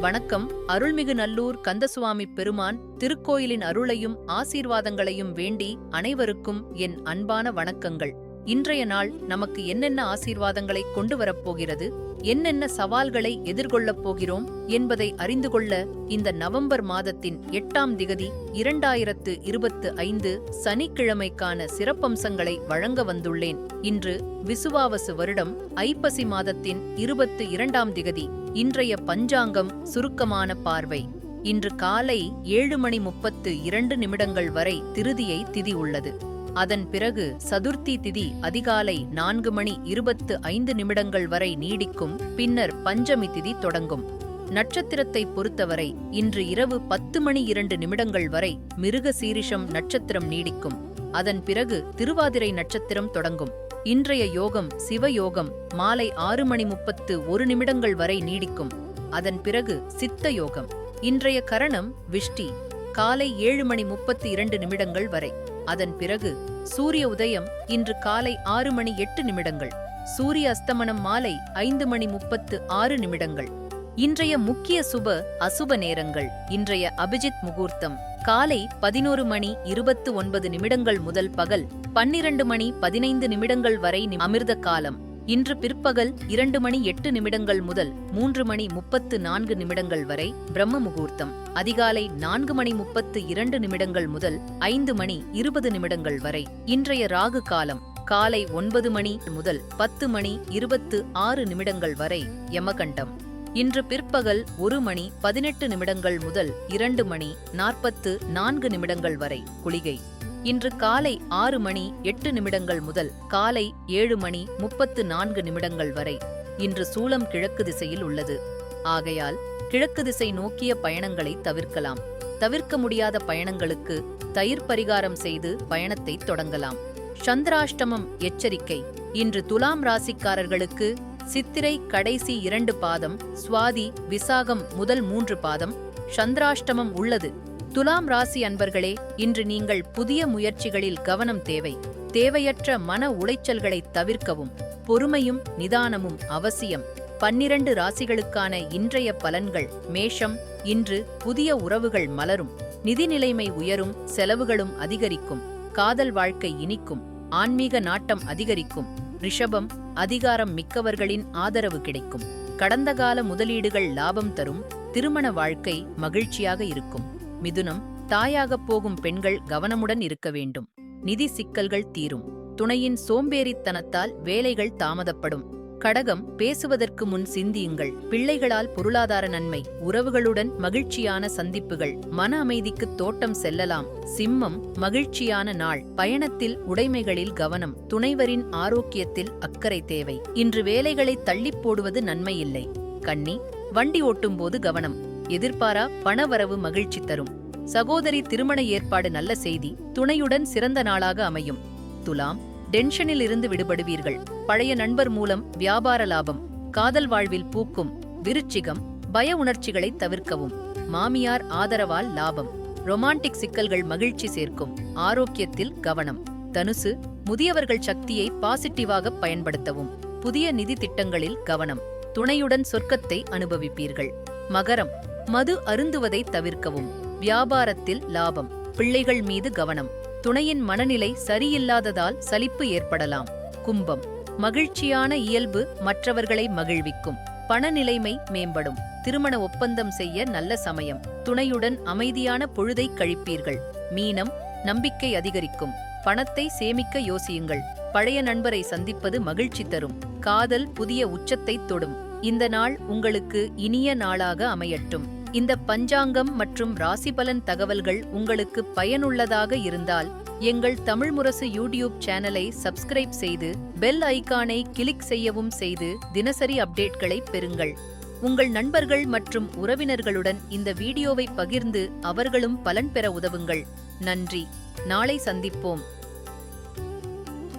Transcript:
வணக்கம். அருள்மிகு நல்லூர் கந்தசுவாமி பெருமான் திருக்கோயிலின் அருளையும் ஆசீர்வாதங்களையும் வேண்டி அனைவருக்கும் என் அன்பான வணக்கங்கள். இன்றைய நாள் நமக்கு என்னென்ன ஆசீர்வாதங்களை கொண்டு வரப்போகிறது என்னென்ன சவால்களை எதிர்கொள்ளப் போகிறோம் என்பதை அறிந்து கொள்ள இந்த நவம்பர் மாதத்தின் எட்டாம் திகதி இரண்டாயிரத்து இருபத்து ஐந்து சனிக்கிழமைக்கான சிறப்பம்சங்களை வழங்க வந்துள்ளேன். இன்று விசுவாவசு வருடம் ஐப்பசி மாதத்தின் இருபத்து இரண்டாம் திகதி இன்றைய பஞ்சாங்கம் சுருக்கமான பார்வை. இன்று காலை ஏழு மணி முப்பத்து இரண்டு நிமிடங்கள் வரை திருதியை திதி உள்ளது. அதன் பிறகு சதுர்த்தி திதி அதிகாலை நான்கு மணி இருபத்து ஐந்து நிமிடங்கள் வரை நீடிக்கும் பின்னர் பஞ்சமி திதி தொடங்கும். நட்சத்திரத்தை பொறுத்தவரை இன்று இரவு பத்து மணி இரண்டு நிமிடங்கள் வரை மிருக சீரிஷம் நட்சத்திரம் நீடிக்கும். அதன் பிறகு திருவாதிரை நட்சத்திரம் தொடங்கும். இன்றைய யோகம் சிவயோகம் மாலை ஆறு மணி முப்பத்து ஒரு நிமிடங்கள் வரை நீடிக்கும். அதன் பிறகு சித்த யோகம். இன்றைய கரணம் விஷ்டி. காலை ஏழு மணி முப்பத்து இரண்டு நிமிடங்கள் வரை. அதன் பிறகு சூரிய உதயம் இன்று காலை ஆறு மணி எட்டு நிமிடங்கள் சூரிய அஸ்தமனம் மாலை ஐந்து மணி முப்பத்து ஆறு நிமிடங்கள். இன்றைய முக்கிய சுப அசுப நேரங்கள் இன்றைய அபிஜித் முகூர்த்தம். காலை பதினோரு மணி இருபத்து ஒன்பது நிமிடங்கள் முதல் பகல் பன்னிரண்டு மணி பதினைந்து நிமிடங்கள் வரை அமிர்த காலம் இன்று பிற்பகல் இரண்டு மணி எட்டு நிமிடங்கள் முதல் மூன்று மணி முப்பத்து நான்கு நிமிடங்கள் வரை பிரம்ம முகூர்த்தம். அதிகாலை நான்கு மணி முப்பத்து இரண்டு நிமிடங்கள் முதல் ஐந்து மணி இருபது நிமிடங்கள் வரை. இன்றைய ராகு காலம் காலை ஒன்பது மணி முதல் பத்து மணி இருபத்து ஆறு நிமிடங்கள் வரை யமகண்டம். இன்று பிற்பகல் ஒரு மணி பதினெட்டு நிமிடங்கள் முதல் இரண்டு மணி நாற்பத்து நான்கு நிமிடங்கள் வரை குளிகை. இன்று காலை ஆறு மணி எட்டு நிமிடங்கள் முதல் காலை ஏழு மணி முப்பத்து நான்கு நிமிடங்கள் வரை இன்று சூளம் கிழக்கு திசையில் உள்ளது. ஆகையால் கிழக்கு திசை நோக்கிய பயணங்களை தவிர்க்கலாம். தவிர்க்க முடியாத பயணங்களுக்கு தயிர் பரிகாரம் செய்து பயணத்தை தொடங்கலாம். சந்திராஷ்டமம் எச்சரிக்கை. இன்று துலாம் ராசிக்காரர்களுக்கு சித்திரை கடைசி இரண்டு பாதம் சுவாதி விசாகம் முதல் மூன்று பாதம் சந்திராஷ்டமம் உள்ளது. துலாம் ராசி அன்பர்களே இன்று நீங்கள் புதிய முயற்சிகளில் கவனம் தேவை. தேவையற்ற மன உளைச்சல்களை தவிர்க்கவும் பொறுமையும் நிதானமும் அவசியம். பன்னிரண்டு ராசிகளுக்கான இன்றைய பலன்கள் மேஷம் இன்று புதிய உறவுகள் மலரும். நிதி நிலைமை உயரும் செலவுகளும் அதிகரிக்கும் காதல் வாழ்க்கை இனிக்கும் ஆன்மீக நாட்டம் அதிகரிக்கும் ரிஷபம் அதிகாரம் மிக்கவர்களின் ஆதரவு கிடைக்கும். கடந்த கால முதலீடுகள் லாபம் தரும் திருமண வாழ்க்கை மகிழ்ச்சியாக இருக்கும். மிதுனம் தாயாகப் போகும் பெண்கள் கவனமுடன் இருக்க வேண்டும். நிதி சிக்கல்கள் தீரும். துணையின் சோம்பேறித்தனத்தால் வேலைகள் தாமதப்படும். கடகம் பேசுவதற்கு முன் சிந்தியுங்கள். பிள்ளைகளால் பொருளாதார நன்மை உறவுகளுடன் மகிழ்ச்சியான சந்திப்புகள். மன அமைதிக்கு தோட்டம் செல்லலாம். சிம்மம் மகிழ்ச்சியான நாள். பயணத்தில் உடைமைகளில் கவனம். துணைவரின் ஆரோக்கியத்தில் அக்கறை தேவை. இன்று வேலைகளை தள்ளிப் போடுவது நன்மையில்லை. கண்ணி வண்டி ஓட்டும்போது கவனம். எதிர்பாரா பணவரவு மகிழ்ச்சி தரும். சகோதரி திருமண ஏற்பாடு நல்ல செய்தி துணையுடன் சிறந்த நாளாக அமையும். துலாம் டென்ஷனில் இருந்து விடுபடுவீர்கள். பழைய நண்பர் மூலம் வியாபார லாபம் காதல் வாழ்வில் பூக்கும் விருச்சிகம் பய உணர்ச்சிகளை தவிர்க்கவும். மாமியார் ஆதரவால் லாபம் ரொமான்டிக் சிக்கல்கள் மகிழ்ச்சி சேர்க்கும் ஆரோக்கியத்தில் கவனம். தனுசு முதியவர்கள் சக்தியை பாசிட்டிவாக பயன்படுத்தவும் புதிய நிதி திட்டங்களில் கவனம் துணையுடன் சொர்க்கத்தை அனுபவிப்பீர்கள். மகரம் மது அருந்துவதை தவிர்க்கவும். வியாபாரத்தில் லாபம். பிள்ளைகள் மீது கவனம். துணையின் மனநிலை சரியில்லாததால் சலிப்பு ஏற்படலாம். கும்பம். மகிழ்ச்சியான இயல்பு மற்றவர்களை மகிழ்விக்கும். பணநிலைமை மேம்படும். திருமண ஒப்பந்தம் செய்ய நல்ல சமயம். துணையுடன் அமைதியான பொழுதை கழிப்பீர்கள். மீனம். நம்பிக்கை அதிகரிக்கும். பணத்தை சேமிக்க யோசியுங்கள். பழைய நண்பரை சந்திப்பது மகிழ்ச்சி தரும். காதல் புதிய உச்சத்தை தொடும். இந்த நாள் உங்களுக்கு இனிய நாளாக அமையட்டும். இந்த பஞ்சாங்கம் மற்றும் ராசிபலன் தகவல்கள் உங்களுக்கு பயனுள்ளதாக இருந்தால் எங்கள் தமிழ் முரசு யூடியூப் சேனலை சப்ஸ்கிரைப் செய்து பெல் ஐகானை கிளிக் செய்யவும் செய்து தினசரி அப்டேட்களை பெறுங்கள். உங்கள் நண்பர்கள் மற்றும் உறவினர்களுடன் இந்த வீடியோவை பகிர்ந்து அவர்களும் பலன் பெற உதவுங்கள். நன்றி. நாளை சந்திப்போம்.